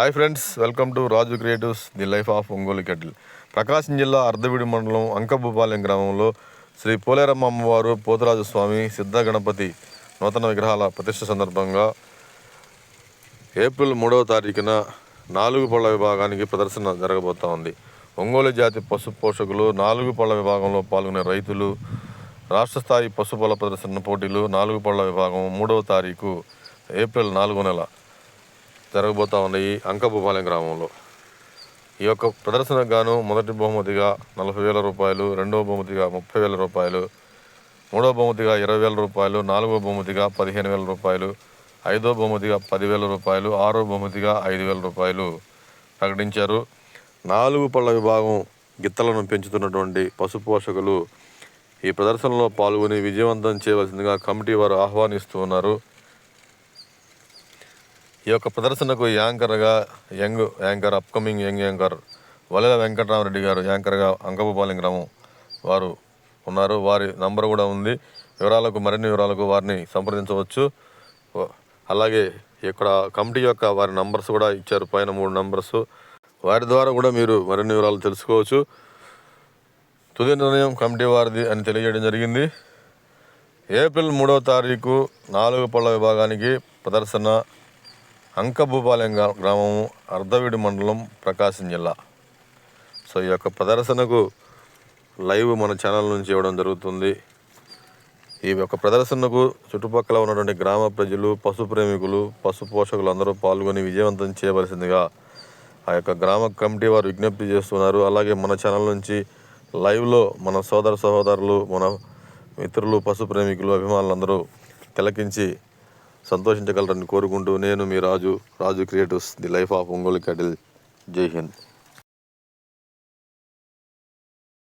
Hi friends welcome to Raju creatives the life of Ongole cattle. Prakasam జిల్లా అర్ధవిడి మండలం అంకభూపాలెం గ్రామంలో శ్రీ పోలేరమ్మ అమ్మవారు పోతురాజు స్వామి సిద్ధ గణపతి నూతన విగ్రహాల ప్రతిష్ట సందర్భంగా ఏప్రిల్ మూడవ తారీఖున నాలుగు పళ్ళ విభాగానికి ప్రదర్శన జరగబోతా ఉంది. ఒంగోలు జాతి పశు పోషకులు నాలుగు పళ్ళ విభాగంలో పాల్గొనే రైతులు రాష్ట్ర స్థాయి పశుపల ప్రదర్శన పోటీలు నాలుగు పళ్ళ విభాగం మూడవ తారీఖు ఏప్రిల్ నాలుగో నెల. జరగబోతా ఉన్నాయి అంకభూపాలెం గ్రామంలో. ఈ యొక్క ప్రదర్శనకు గాను మొదటి బహుమతిగా నలభై వేల రూపాయలు రెండవ బహుమతిగా ముప్పై వేల రూపాయలు మూడవ బహుమతిగా ఇరవై వేల రూపాయలు నాలుగవ బహుమతిగా పదిహేను వేల రూపాయలు ఐదో బహుమతిగా పదివేల రూపాయలు ఆరో బహుమతిగా ఐదు వేల రూపాయలు ప్రకటించారు. నాలుగు పళ్ళ విభాగం గిత్తలను పెంచుతున్నటువంటి పశు పోషకులు ఈ ప్రదర్శనలో పాల్గొని విజయవంతం చేయవలసిందిగా కమిటీ వారు ఆహ్వానిస్తూ ఉన్నారు. ఈ యొక్క ప్రదర్శనకు యాంకర్గా young anchor upcoming young anchor Valela Venkataramareddy garu యాంకర్గా అంకభూపాలెం గ్రామం వారు ఉన్నారు. వారి నంబర్ కూడా ఉంది. వివరాలకు మరిన్ని వివరాలకు వారిని సంప్రదించవచ్చు. అలాగే ఇక్కడ కమిటీ యొక్క వారి నంబర్స్ కూడా ఇచ్చారు. పైన మూడు నంబర్స్. వారి ద్వారా కూడా మీరు మరిన్ని వివరాలు తెలుసుకోవచ్చు. తుది నిర్ణయం కమిటీ వారిది అని తెలియజేయడం జరిగింది. ఏప్రిల్ మూడవ తారీఖు నాలుగు పళ్ళ విభాగానికి ప్రదర్శన అంకభూపాలెం గ్రా- గ్రామము అర్ధవీడి మండలం ప్రకాశం జిల్లా. సో ఈ యొక్క ప్రదర్శనకు లైవ్ మన ఛానల్ నుంచి ఇవ్వడం జరుగుతుంది. ఈ యొక్క ప్రదర్శనకు చుట్టుపక్కల ఉన్నటువంటి గ్రామ ప్రజలు పశు ప్రేమికులు పశు పోషకులు అందరూ పాల్గొని విజయవంతం చేయవలసిందిగా ఆ యొక్క గ్రామ కమిటీ వారు విజ్ఞప్తి చేస్తున్నారు. అలాగే మన ఛానల్ నుంచి లైవ్లో మన సోదర సహోదరులు మన మిత్రులు పశు ప్రేమికులు అభిమానులు అందరూ తిలకించి సంతోషించగలరని కోరుకుంటూ నేను మీ Raju Raju creatives the life of Ongole cattle. Jai Hind.